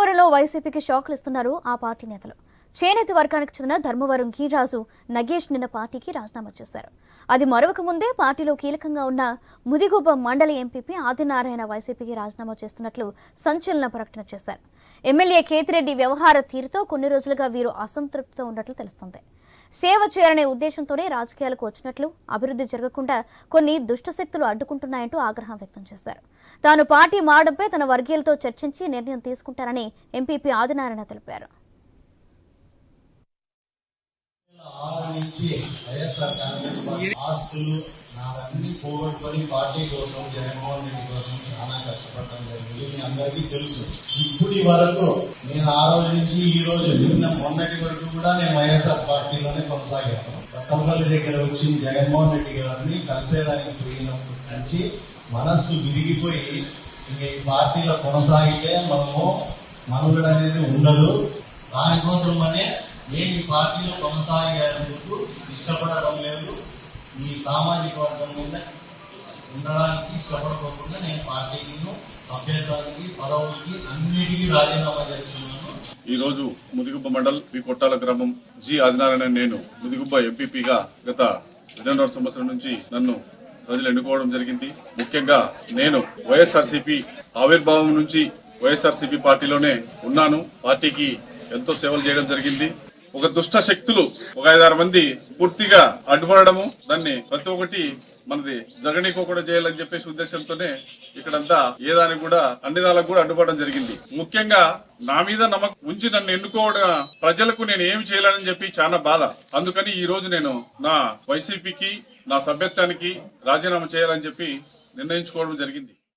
ధర్మవరంలో వైసీపీకి షాక్లు ఇస్తున్నారు ఆ పార్టీ నేతలు. చేనేత వర్గానికి చెందిన ధర్మవరం గీరాజు నగేష్ నిన్న పార్టీకి రాజీనామా చేశారు. అది మరొక ముందే పార్టీలో కీలకంగా ఉన్న ముదిగుబ్బ మండలి ఎంపీపీ ఆదినారాయణ వైసీపీకి రాజీనామా చేస్తున్నట్లు సంచలన ప్రకటన చేశారు. ఎమ్మెల్యే కేతిరెడ్డి వ్యవహార తీరుతో కొన్ని రోజులుగా వీరు అసంతృప్తితో ఉన్నట్లు తెలుస్తోంది. సేవ చేయాలనే ఉద్దేశంతోనే రాజకీయాలకు వచ్చినట్లు అభివృద్ధి జరగకుండా కొన్ని దుష్టశక్తులు అడ్డుకుంటున్నాయంటూ ఆగ్రహం వ్యక్తం చేశారు. తాను పార్టీ మారడంపై తన వర్గీయులతో చర్చించి నిర్ణయం తీసుకుంటారని ఎంపీపీ ఆదినారాయణ తెలిపారు. నుంచి వైఎస్ఆర్ కాంగ్రెస్ పార్టీ ఆస్తులు నావన్నీ పోగొట్టుకొని పార్టీ కోసం జగన్మోహన్ రెడ్డి కోసం చాలా కష్టపడటం జరిగింది. మీ అందరికీ తెలుసు. ఇప్పటి వరకు నేను ఆ రోజు నుంచి ఈ రోజు నిన్న మొన్నటి వరకు కూడా నేను వైఎస్ఆర్ పార్టీలోనే కొనసాగాను. కొత్తపల్లి దగ్గర వచ్చి జగన్మోహన్ రెడ్డి గారిని కలిసేదానికి పోయినప్పటి నుంచి మనస్సు విరిగిపోయి ఇంక ఈ పార్టీలో కొనసాగితే మనము మనుగడ అనేది ఉండదు. దానికోసమనే నేను ఈ పార్టీలో కొనసాగేందుకు ఇష్టపడడం లేదు ఈ సామాజిక వర్గం మీద ఉండడానికి ఇష్టపడకోకుండా నేను పార్టీకి సభ్యత్వానికి పదవులకి అన్నిటికీ రాజీనామా చేస్తున్నాను. ఈ రోజు ముదిగుబ్బ మండల్ పి కొట్టాల గ్రామం జి ఆదినారాయణ నేను ముదిగుబ్బ ఎంపీపీగా గత రెండున్నర సంవత్సరం నుంచి నన్ను ప్రజలు ఎన్నుకోవడం జరిగింది. ముఖ్యంగా నేను వైఎస్ఆర్సీపీ ఆవిర్భావం నుంచి వైఎస్ఆర్సీపీ పార్టీలోనే ఉన్నాను. పార్టీకి ఎంతో సేవలు చేయడం జరిగింది. ఒక దుష్ట శక్తులు ఒక ఐదారు మంది పూర్తిగా అడ్డుపడము దాన్ని ప్రతి ఒక్కటి మనది జగనీకోకుండా చేయాలని చెప్పేసి ఉద్దేశంతోనే ఇక్కడంతా ఏ దానికి కూడా అన్ని దానికి కూడా అడ్డుపడడం జరిగింది. ముఖ్యంగా నా మీద నమ్మకం ఉంచి నన్ను ఎన్నుకోవడం ప్రజలకు నేను ఏమి చేయాలని చెప్పి చాలా బాధ. అందుకని ఈ రోజు నేను నా వైసీపీకి నా సభ్యత్వానికి రాజీనామా చేయాలని చెప్పి నిర్ణయించుకోవడం జరిగింది.